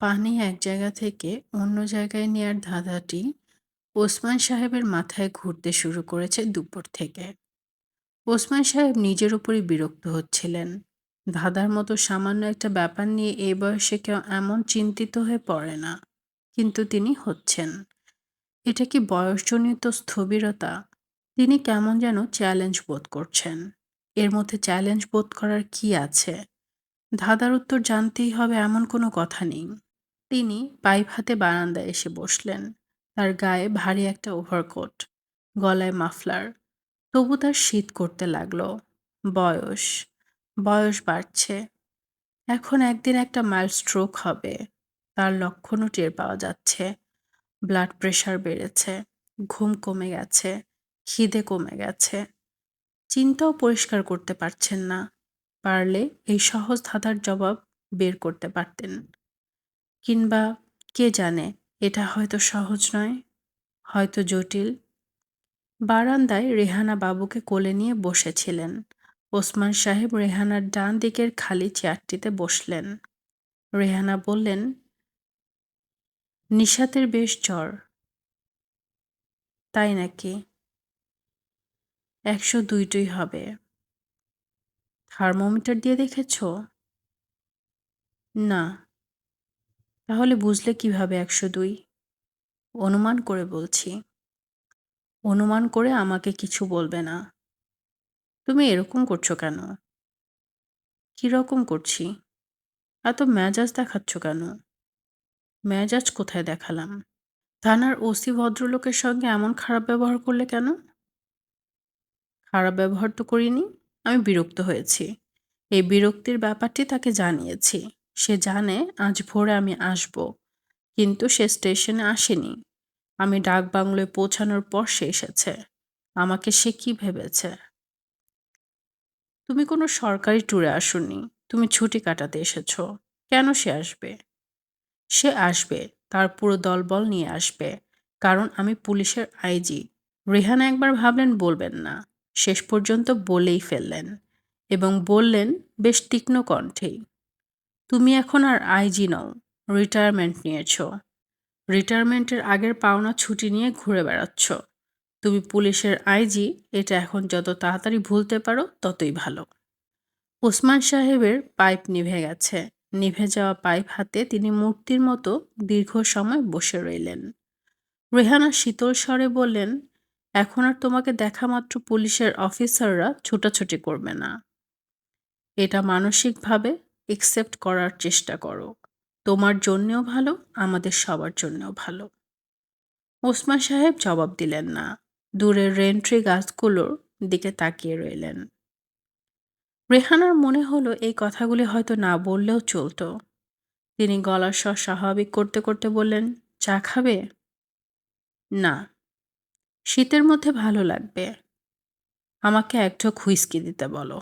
পানি এক জায়গা থেকে অন্য জায়গায় নেয়ার ধাঁধাটি ওসমান সাহেবের মাথায় ঘুরতে শুরু করেছে দুপুর থেকে। ওসমান সাহেব নিজের উপরই বিরক্ত হচ্ছিলেন। ধাঁধার মতো সামান্য একটা ব্যাপার নিয়ে এই বয়সে কেউ এমন চিন্তিত হয়ে পড়ে না, কিন্তু তিনি হচ্ছেন। এটা কি বয়সজনিত স্থবিরতা? তিনি কেমন যেন চ্যালেঞ্জ বোধ করছেন। এর মধ্যে চ্যালেঞ্জ বোধ করার কি আছে? ধাঁধার উত্তর জানতেই হবে এমন কোনো কথা নেই। তিনি পাইপ হাতে বারান্দায় এসে বসলেন। তার গায়ে ভারী একটা ওভারকোট, গলায় মাফলার। তবু তার শীত করতে লাগল। বয়স বয়স বাড়ছে। এখন একদিন একটা মাইল্ড স্ট্রোক হবে। তার লক্ষণও টের পাওয়া যাচ্ছে। ব্লাড প্রেশার বেড়েছে, ঘুম কমে গেছে, খিদে কমে গেছে। চিন্তাও পরিষ্কার করতে পারছেন না। পারলে এই সহজ ধাঁধার জবাব বের করতে পারতেন। কিংবা কে জানে, এটা হয়তো সহজ নয়, হয়তো জটিল। বারান্দায় রেহানা বাবুকে কোলে নিয়ে বসেছিলেন। ওসমান সাহেব রেহানার ডান দিকের খালি চেয়ারটিতে বসলেন। রেহানা বললেন, নিশাতের বেশ জ্বর। তাই নাকি? একশো দুইটই হবে। থার্মোমিটার দিয়ে দেখেছ? না। তাহলে বুঝলে কীভাবে একশো দুই? অনুমান করে বলছি। অনুমান করে আমাকে কিছু বলবে না। তুমি এরকম করছ কেন? কীরকম করছি? এত মেজাজ দেখাচ্ছ কেন? মেজাজ কোথায় দেখালাম? থানার ওসি ভদ্রলোকের সঙ্গে এমন খারাপ ব্যবহার করলে কেন? খারাপ ব্যবহার তো করিনি, আমি বিরক্ত হয়েছি। এই বিরক্তির ব্যাপারটি তাকে জানিয়েছি। সে জানে আজ ভোরে আমি আসব, কিন্তু সে স্টেশনে আসেনি। আমি ডাক বাংলোয় পৌঁছানোর পর সে এসেছে। আমাকে সে কি ভেবেছে? তুমি কোনো সরকারি ট্যুরে আসুনি, তুমি ছুটি কাটাতে এসেছ, কেন সে আসবে? সে আসবে, তার পুরো দলবল নিয়ে আসবে, কারণ আমি পুলিশের আইজি। রেহানা একবার ভাবলেন বলবেন না, শেষ পর্যন্ত বলেই ফেললেন, এবং বললেন, বেশ তীক্ষ্ণ কণ্ঠেই। তুমি এখন আর আইজি নও রিটায়ারমেন্ট নিয়েছ। রিটায়ারমেন্টের আগের পাওনা ছুটি নিয়ে ঘুরে বেড়াচ্ছ। তুমি পুলিশের আইজি, এটা এখন যত তাড়াতাড়ি ভুলতে পারো, ততই ভালো। ওসমান সাহেবের পাইপ নিভে গেছে। নিভে যাওয়া পাইপ হাতে তিনি মূর্তির মতো দীর্ঘ সময় বসে রইলেন। রেহানা শীতল স্বরে বললেন, এখন আর তোমাকে দেখা মাত্র পুলিশের অফিসাররা ছুটাছুটি করবে না। এটা মানসিকভাবে একসেপ্ট করার চেষ্টা করো। তোমার জন্যেও ভালো, আমাদের সবার জন্যও ভালো। ওসমান সাহেব জবাব দিলেন না। দূরের রেন্ট্রি গাছগুলোর দিকে তাকিয়ে রইলেন। রেহানার মনে হলো এই কথাগুলি হয়তো না বললেও চলতো। তিনি গলার স্বর স্বাভাবিক করতে করতে বললেন, চা খাবে? না। শীতের মধ্যে ভালো লাগবে। আমাকে এক ঢোক হুইস্কি দিতে বলো।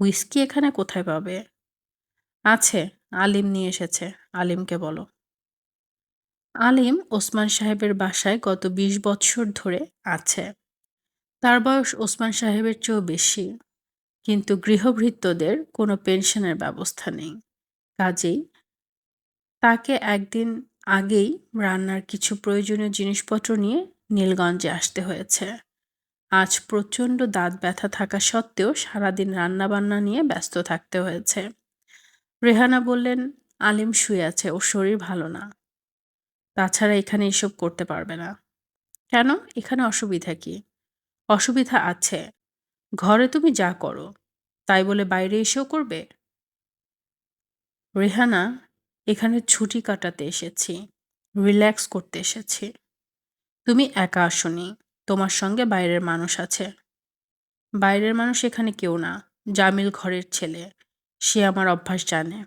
হুইস্কি এখানে কোথায় পাবে? আছে, আলিম নিয়ে এসেছে, আলিমকে বলো। আলিম ওসমান সাহেবের বাসায় গত বিশ বৎসর ধরে আছে। তার বয়স ওসমান সাহেবের চেয়েও বেশি। কিন্তু গৃহভৃত্যদের কোনো পেনশনের ব্যবস্থা নেই। কাজেই তাকে একদিন আগেই রান্নার কিছু প্রয়োজনীয় জিনিসপত্র নিয়ে নীলগঞ্জে আসতে হয়েছে। আজ প্রচণ্ড দাঁত ব্যথা থাকা সত্ত্বেও সারাদিন রান্নাবান্না নিয়ে ব্যস্ত থাকতে হয়েছে। রেহানা বললেন, আলিম শুয়ে আছে, ওর শরীর ভালো না। তাছাড়া এখানে এসব করতে পারবে না। কেন? এখানে অসুবিধা কি? অসুবিধা আছে। ঘরে তুমি যা করো, তাই বলে বাইরে এসেও করবে? রেহানা, এখানে ছুটি কাটাতে এসেছি, রিল্যাক্স করতে এসেছি। তুমি একা আসনি, তোমার সঙ্গে বাইরের মানুষ আছে। বাইরের মানুষ এখানে কেউ না, জামিল ঘরের ছেলে। সে আমার অভ্যাস জানে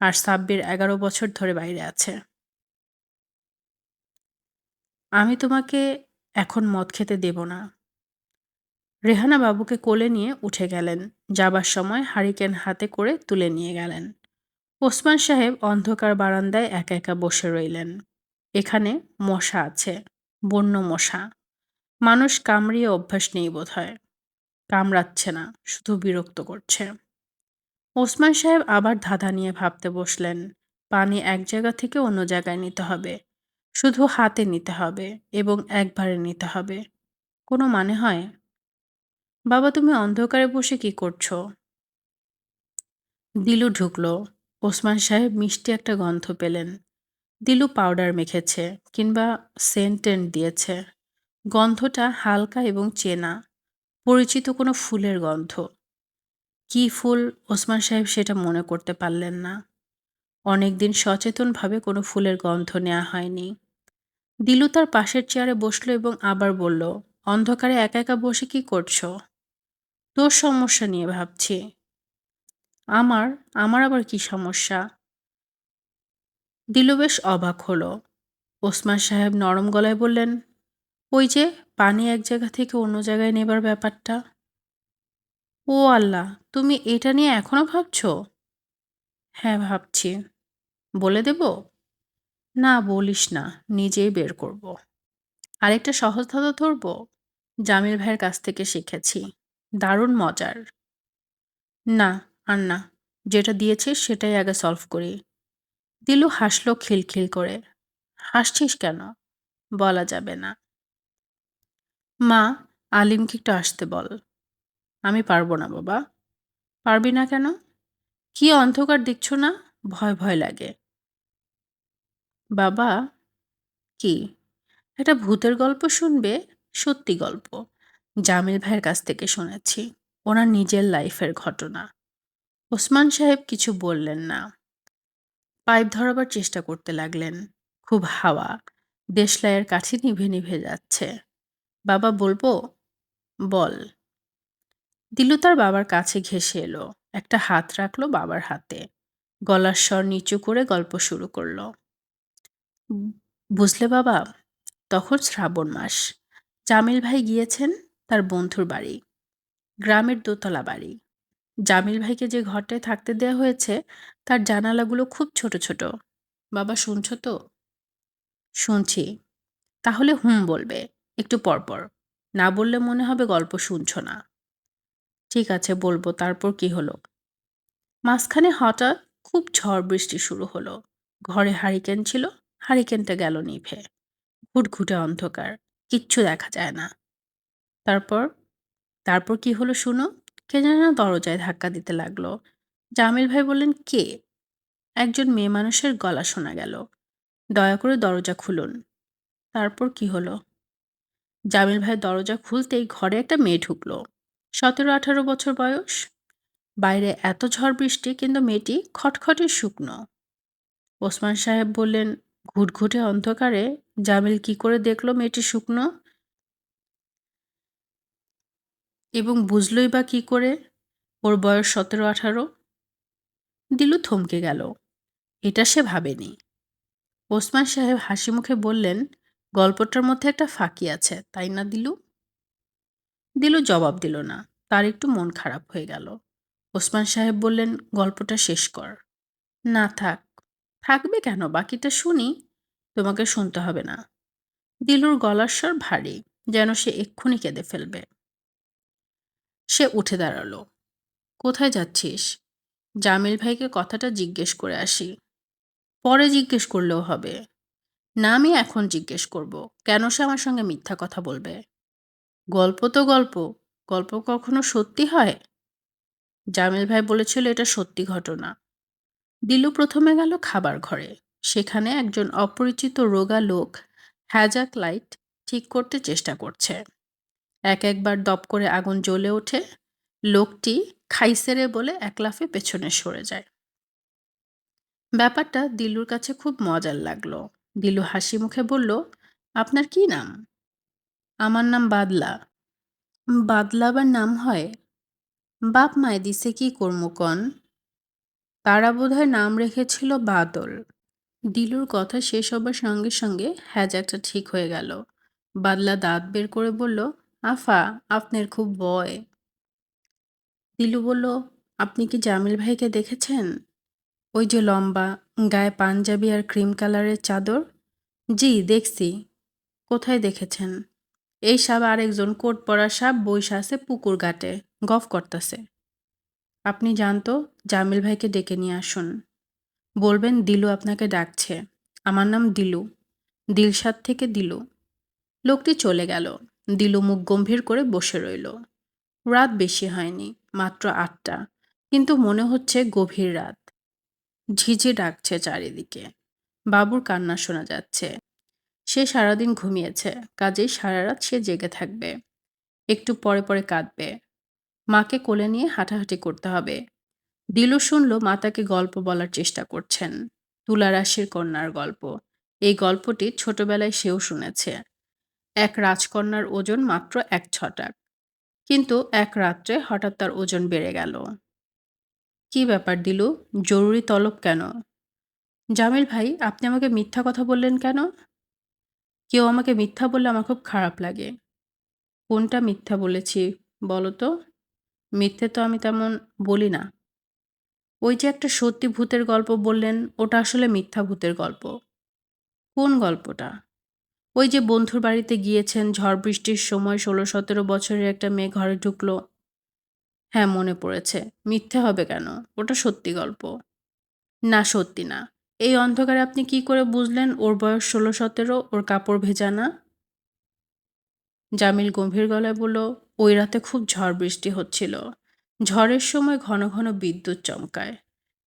আর সাব্বির এগারো বছর ধরে বাইরে আছে। আমি তোমাকে এখন মদ খেতে দেব না। রেহানা বাবুকে কোলে নিয়ে উঠে গেলেন, যাবার সময় হারিকেন হাতে করে তুলে নিয়ে গেলেন। ওসমান সাহেব অন্ধকার বারান্দায় একা একা বসে রইলেন। এখানে মশা আছে, বন্য মশা। মানুষ কামড়িয়ে অভ্যাস নেই বোধ হয় কামড়াচ্ছে না, শুধু বিরক্ত করছে। ওসমান সাহেব আবার ধাঁধা নিয়ে ভাবতে বসলেন, পানি এক জায়গা থেকে অন্য জায়গায় নিতে হবে। শুধু হাতে নিতে হবে এবং একবারে নিতে হবে। কোনো মানে হয়? বাবা, তুমি অন্ধকারে বসে কি করছ? দিলু ঢুকলো। ওসমান সাহেব মিষ্টি একটা গন্ধ পেলেন। দিলু পাউডার মেখেছে কিংবা সেন্টেন্ট দিয়েছে। গন্ধটা হালকা এবং চেনা। পরিচিত কোনো ফুলের গন্ধ। কি ফুল ওসমান সাহেব সেটা মনে করতে পারলেন না। অনেকদিন সচেতনভাবে কোনো ফুলের গন্ধ নেওয়া হয়নি। দিলু তার পাশের চেয়ারে বসল এবং আবার বলল, অন্ধকারে একা একা বসে কি করছ? তোর সমস্যা নিয়ে ভাবছি। আমার? আমার আবার কি সমস্যা? দিলু বেশ অবাক হলো। ওসমান সাহেব নরম গলায় বললেন, ওই যে পানি এক জায়গা থেকে অন্য জায়গায় নেবার ব্যাপারটা? ও আল্লাহ, তুমি এটা নিয়ে এখনও ভাবছ? হ্যাঁ ভাবছি। বলে দেব? না, বলিস না, নিজেই বের করব। আরেকটা সহজ ধাঁধা ধরব? জামিল ভাইয়ের কাছ থেকে শিখেছি। দারুণ মজার। না, আর না, যেটা দিয়েছে সেটাই আগে সলভ করি। দিলু হাসলো খিলখিল করে। হাসছিস কেন? বলা যাবে না। মা, আলিমকে একটু আসতে বল। আমি পারব না বাবা। পারবি না কেন? কি অন্ধকার দেখছ না? ভয় ভয় লাগে। বাবা, কি? একটা ভূতের গল্প শুনবে? সত্যি গল্প। জামিল ভাইয়ের কাছ থেকে শুনেছি। ওনার নিজের লাইফের ঘটনা। ওসমান সাহেব কিছু বললেন না। পাইপ ধরাবার চেষ্টা করতে লাগলেন। খুব হাওয়া। দেশলাইয়ের কাছে নিভে নিভে যাচ্ছে। বাবা, বলব? বল। দিলু তার বাবার কাছে ঘেসে এলো। একটা হাত রাখল বাবার হাতে। গলার স্বর নিচু করে গল্প শুরু করল। বুঝলে বাবা, তখন শ্রাবণ মাস। জামিল ভাই গিয়েছেন তার বন্ধুর বাড়ি। গ্রামের দোতলা বাড়ি। জামিল ভাইকে যে ঘরটায় থাকতে দেওয়া হয়েছে, তার জানালাগুলো খুব ছোট ছোট। বাবা, শুনছ তো? শুনছি। তাহলে হুম বলবে। একটু পরপর। না বললে মনে হবে গল্প শুনছ না। ঠিক আছে, বলব। তারপর কি হলো? মাঝখানে হঠাৎ খুব ঝড় বৃষ্টি শুরু হলো। ঘরে হারিকেন ছিল, হারিকেনটা গেল নিভে। ঘুটঘুটে অন্ধকার, কিচ্ছু দেখা যায় না। তারপর? তারপর কি হলো শুনো? কে জানে না দরজায় ধাক্কা দিতে লাগল। জামিল ভাই বললেন, কে? একজন মেয়ে মানুষের গলা শোনা গেল। দয়া করে দরজা খুলুন। তারপর কি হলো? জামিল ভাই দরজা খুলতেই ঘরে একটা মেয়ে ঢুকলো। সতেরো আঠারো বছর বয়স। বাইরে এত ঝড় বৃষ্টি, কিন্তু মেয়েটি খটখটে শুকনো। ওসমান সাহেব বললেন, ঘুটঘুটে অন্ধকারে, জামিল কি করে দেখল মেয়েটি শুকনো? এবং বুঝলই বা কি করে? ওর বয়স সতেরো আঠারো। দিলু থমকে গেল। এটা সে ভাবেনি। ওসমান সাহেব হাসি মুখে বললেন, গল্পটার মধ্যে একটা ফাঁকি আছে, তাই না দিলু? দিলু, জবাব দিল না। তার একটু মন খারাপ হয়ে গেল। ওসমান সাহেব বললেন, গল্পটা শেষ কর। না, থাক। থাকবে কেন? বাকিটা শুনি। তোমাকে শুনতে হবে না। দিলুর গলার স্বর ভারী, যেন সে এক্ষুনি কেঁদে ফেলবে। সে উঠে দাঁড়াল। কোথায় যাচ্ছিস? জামিল ভাইকে কথাটা জিজ্ঞেস করে আসি। পরে জিজ্ঞেস করলেও হবে। না, আমি এখন জিজ্ঞেস করব। কেন সে আমার সঙ্গে মিথ্যা কথা বলবে? গল্প তো গল্প। গল্প কখনো সত্যি হয়? জামিল ভাই বলেছিল এটা সত্যি ঘটনা। দিলু প্রথমে গেল খাবার ঘরে। সেখানে একজন অপরিচিত রোগা লোক হ্যাজাক লাইট ঠিক করতে চেষ্টা করছে। এক একবার দপ করে আগুন জ্বলে ওঠে। লোকটি খাইসেরে বলে এক লাফে পেছনে সরে যায়। ব্যাপারটা দিলুর কাছে খুব মজার লাগল। দিলু হাসি মুখে বলল, আপনার কি নাম? আমার নাম বাদলা। বাদলা আবার নাম হয়? বাপ মায় দিছে কি কর্মকণ তারা বোধহয় নাম রেখেছিল বাদল। দিলুর কথা শেষ হবার সঙ্গে সঙ্গে হ্যাজাকটা ঠিক হয়ে গেল। বাদলা দাঁত বের করে বলল, আফা, আপনার খুব বয় দিলু বলল, আপনি কি জামিল ভাইকে দেখেছেন? ওই যে লম্বা, গায়ে পাঞ্জাবি আর ক্রিম কালারের চাদর? জি, দেখছি। কোথায় দেখেছেন? এই সাপ আরেকজন কোট পরা সাপ বইসা আছে পুকুর ঘাটে, গফ করতেছে। আপনি জানতো, জামিল ভাইকে ডেকে নিয়ে আসুন। বলবেন, দিলু আপনাকে ডাকছে। আমার নাম দিলু। দিলসাদ থেকে দিলু। লোকটি চলে গেল। দিলু মুখ গম্ভীর করে বসে রইল। রাত বেশি হয়নি, মাত্র আটটা। কিন্তু মনে হচ্ছে গভীর রাত। ঝিঝি ডাকছে চারিদিকে। বাবুর কান্না শোনা যাচ্ছে। সে সারাদিন ঘুমিয়েছে। কাজেই সারা রাত সে জেগে থাকবে। একটু পরে পরে কাঁদবে। মাকে কোলে নিয়ে হাঁটাহাঁটি করতে হবে। দিলু শুনল মা তাকে গল্প বলার চেষ্টা করছেন। তুলারাশির কন্যার গল্প। এই গল্পটি ছোটবেলায় সেও শুনেছে। এক রাজকন্যার ওজন মাত্র এক ছটাক। কিন্তু এক রাত্রে হঠাৎ তার ওজন বেড়ে গেল। কি ব্যাপার দিলু? জরুরি তলব কেন? জামিল ভাই, আপনি আমাকে মিথ্যা কথা বললেন কেন? কেউ আমাকে মিথ্যা বললে আমার খুব খারাপ লাগে। কোনটা মিথ্যা বলেছি বলো তো মিথ্যে তো আমি তেমন বলি না। ওই যে একটা সত্যি ভূতের গল্প বললেন, ওটা আসলে মিথ্যা ভূতের গল্প। কোন গল্পটা? ওই যে বন্ধুর বাড়িতে গিয়েছেন, ঝড় বৃষ্টির সময় ষোলো সতেরো বছরের একটা মেয়ে ঘরে ঢুকলো। হ্যাঁ মনে পড়েছে। মিথ্যে হবে কেন? ওটা সত্যি গল্প। না, সত্যি না। এই অন্ধকারে আপনি কি করে বুঝলেন ওর বয়স ষোলো, সতেরো, ওর কাপড় ভেজা না? জামিল গম্ভীর গলায় বলল, ওই রাতে খুব ঝড় বৃষ্টি হচ্ছিল। ঝড়ের সময় ঘন ঘন বিদ্যুৎ চমকায়।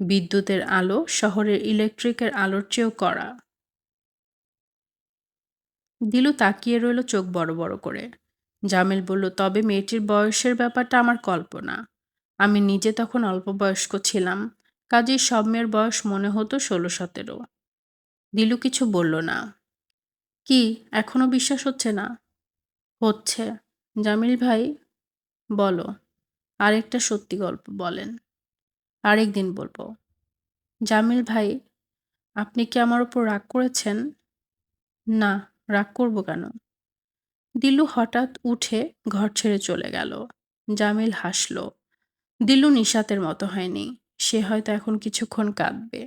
বিদ্যুতের আলো শহরের ইলেকট্রিকের আলোর চেয়েও কড়া। দিলু তাকিয়ে রইল চোখ বড় বড় করে। জামিল বলল, তবে মেয়েটির বয়সের ব্যাপারটা আমার কল্পনা। আমি নিজে তখন অল্প বয়স্ক ছিলাম। কাজেই সব মেয়ের বয়স মনে হতো ষোলো, সতেরো। দিলু কিছু বলল না। কি, এখনও বিশ্বাস হচ্ছে না? হচ্ছে। জামিল ভাই, বলো। আরেকটা সত্যি গল্প বলেন। আরেক দিন বলব। জামিল ভাই, আপনি কি আমার ওপর রাগ করেছেন? না, রাগ করব কেন? দিলু হঠাৎ উঠে ঘর ছেড়ে চলে গেল। জামিল হাসল। দিলু নিশাতের মতো হয়নি। সে হয়তো এখন কিছুক্ষণ কাঁদবে।